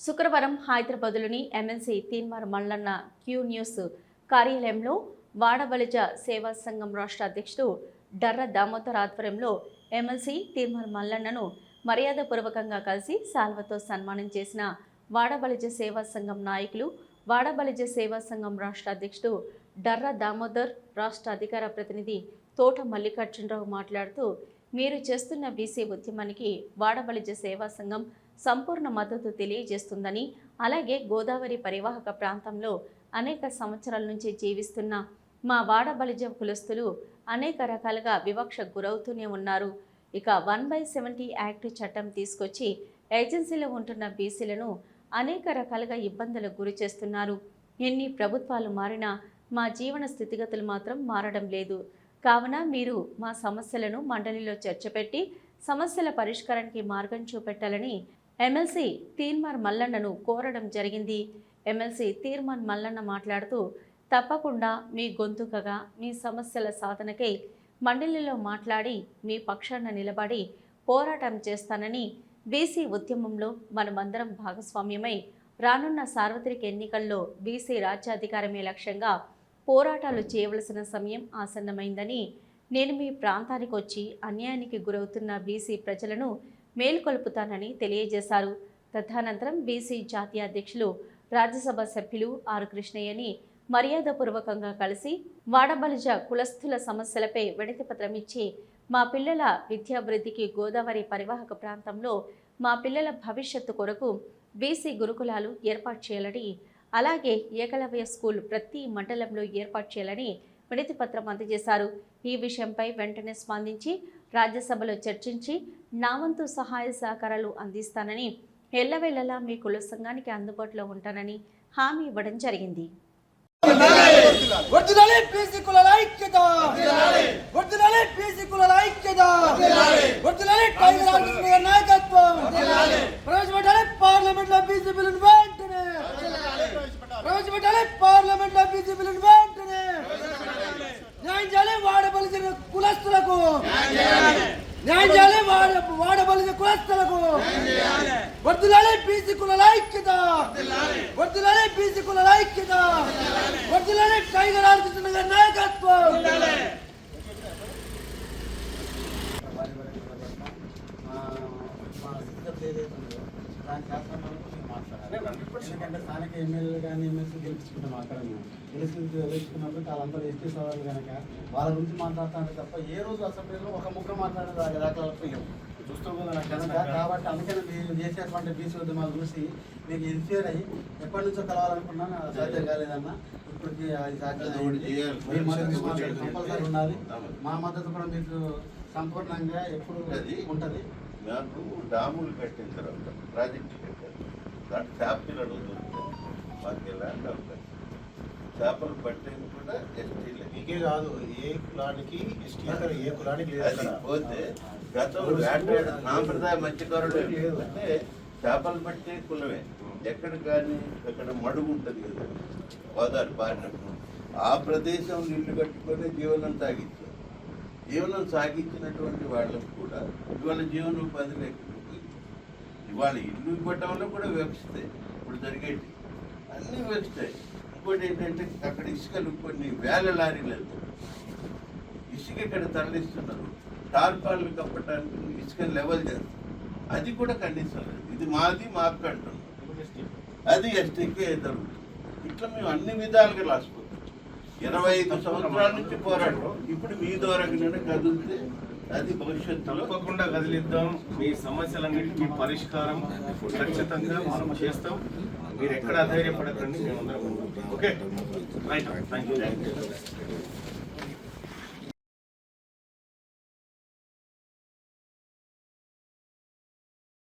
శుక్రవారం హైదరాబాద్లోని MLC Teenmar Mallanna Q news కార్యాలయంలో వాడబలిజ సేవా సంఘం రాష్ట్ర అధ్యక్షుడు డర్ర దామోదర్ ఆధ్వర్యంలో ఎమ్మెల్సీ తీన్మార్ మల్లన్నను మర్యాదపూర్వకంగా కలిసి సాల్వతో సన్మానం చేసిన వాడబలిజ సేవా సంఘం నాయకులు వాడబలిజ సేవా సంఘం రాష్ట్ర అధ్యక్షుడు డర్ర దామోదర్ రాష్ట్ర అధికార ప్రతినిధి తోట మల్లికార్జునరావు మాట్లాడుతూ మీరు చేస్తున్న బీసీ ఉద్యమానికి వాడబలిజ సేవా సంఘం సంపూర్ణ మద్దతు తెలియజేస్తుందని అలాగే గోదావరి పరివాహక ప్రాంతంలో అనేక సంవత్సరాల నుంచి జీవిస్తున్న మా వాడబలిజ కులస్తులు అనేక రకాలుగా వివక్ష గురవుతూనే ఉన్నారు. ఇక వన్ బై సెవెంటీ యాక్ట్ చట్టం తీసుకొచ్చి ఏజెన్సీలో ఉంటున్న బీసీలను అనేక రకాలుగా ఇబ్బందులకు గురి చేస్తున్నారు. ఎన్ని ప్రభుత్వాలు మారినా మా జీవన స్థితిగతులు మాత్రం మారడం లేదు. కావున మీరు మా సమస్యలను మండలిలో చర్చపెట్టి సమస్యల పరిష్కారానికి మార్గం చూపెట్టాలని ఎమ్మెల్సీ తీర్మార్ మల్లన్నను కోరడం జరిగింది. ఎమ్మెల్సీ తీర్మాన్ మల్లన్న మాట్లాడుతూ తప్పకుండా మీ గొంతుకగా మీ సమస్యల సాధనకై మండలిలో మాట్లాడి మీ పక్షాన నిలబడి పోరాటం చేస్తానని బీసీ ఉద్యమంలో మనమందరం భాగస్వామ్యమై రానున్న సార్వత్రిక ఎన్నికల్లో బీసీ రాజ్యాధికారమే లక్ష్యంగా పోరాటాలు చేయవలసిన సమయం ఆసన్నమైందని నేను మీ ప్రాంతానికి వచ్చి అన్యాయానికి గురవుతున్న బీసీ ప్రజలను మేల్కొల్పుతానని తెలియజేశారు. తదనంతరం బీసీ జాతీయ అధ్యక్షులు రాజ్యసభ సభ్యులు ఆర్ కృష్ణయ్యని మర్యాదపూర్వకంగా కలిసి వాడబలిజ కులస్థుల సమస్యలపై వినతిపత్రం ఇచ్చి మా పిల్లల విద్యాభివృద్ధికి గోదావరి పరివాహక ప్రాంతంలో మా పిల్లల భవిష్యత్తు కొరకు బీసీ గురుకులాలు ఏర్పాటు చేయాలని అలాగే ఏకలవ్య స్కూల్ ప్రతి మండలంలో ఏర్పాటు చేయాలని వినతి పత్రం అందజేశారు. ఈ విషయంపై వెంటనే స్పందించి రాజ్యసభలో చర్చించి నా వంతు సహాయ సహకారాలు అందిస్తానని ఎల్లవేళలా మీ కుల సంఘానికి అందుబాటులో ఉంటానని హామీ ఇవ్వడం జరిగింది. పార్లమెంట్లో బీసీ బిల్లును వర్ధిల్లాలి బీసీ కులాల ఐక్యత. వర్ధిల్లాలి బీసీ కులాల ఐక్యత. వర్ధిల్లాలి టైగర్ ఆర్టిస్ట్ గారి నాయకత్వం. స్థానిక ఎమ్మెల్యేలు కానీ ఎమ్మెల్సీ గెలిపించుకుంటాం అక్కడ గెలిచి గెలుచుకున్నప్పుడు వాళ్ళంతా ఎస్టీ సవాళ్ళు కనుక వాళ్ళ గురించి మాట్లాడుతుంటే తప్ప ఏ రోజు అసెంబ్లీలో ఒక ముక్క మాట్లాడే దాఖలాలు పోయాం కాబట్టి అందుకని మీరు చేసేటువంటి బీసీ ఉద్యమాలు చూసి మీకు ఇన్స్పైర్ అయ్యి ఎప్పటి నుంచో కలవాలనుకున్నాను సాధ్యం కాలేదన్న. ఇప్పటికి అది సాధ్యం కంపల్సరీ ఉండాలి. మా మద్దతు కూడా మీకు సంపూర్ణంగా ఎప్పుడు అది ఉంటుంది. నాకు డాములు కట్టిన తర్వాత ప్రాజెక్ట్ కట్టారు. దాంట్లో చేపలు అడుగుతుంది మాకు ఎలాంటి అవకాశం చేపలు పట్టేది కూడా ఎస్టీలకి మీకే కాదు ఏ కులానికి ఎస్టీ ఏ కులానికి లేదు పోతే గతంలో వేటాడు సాంప్రదాయ మత్స్యకారుడు అంటే చేపలు పట్టే కులమే. ఎక్కడ కానీ అక్కడ మడుగు ఉంటుంది కదా. గోదావరి పారినప్పుడు. ఆ ప్రదేశం నీళ్ళు కట్టుకొని జీవనం సాగించారు. జీవనం సాగించినటువంటి వాళ్ళకు కూడా ఇవాళ జీవనోపాధి ఉపాధి పోయింది. ఇవాళ ఇల్లు ఇవ్వటంలో కూడా వ్యవస్థే. ఇప్పుడు జరిగేది. అన్నీ వ్యవస్థాయి ఇంకోటి ఏంటంటే అక్కడ ఇసుకలు కొన్ని వేల లారీలు వెళ్తాయి. ఇసుక ఇక్కడ తరలిస్తున్నారు. టార్పాలు కప్పటానికి ఇసుక లెవెల్ చేస్తారు అది కూడా కండిషన్ ఇది మాది మాకు అంటున్నాం. అది ఎస్టీకే జరుగుతుంది ఇట్లా మేము అన్ని విధాలుగా రాసిపోతాం. ఇరవై ఐదు సంవత్సరాల నుంచి పోరాటం. ఇప్పుడు మీ ద్వారా కదిలితే అది భవిష్యత్తులో తప్పకుండా కదిలిద్దాం. మీ సమస్యలన్నింటినీ పరిష్కారం ఖచ్చితంగా మనం చేస్తాం. మీరు ఎక్కడ అధైర్యపడకండి మేమందరం ఓకే? Right thank you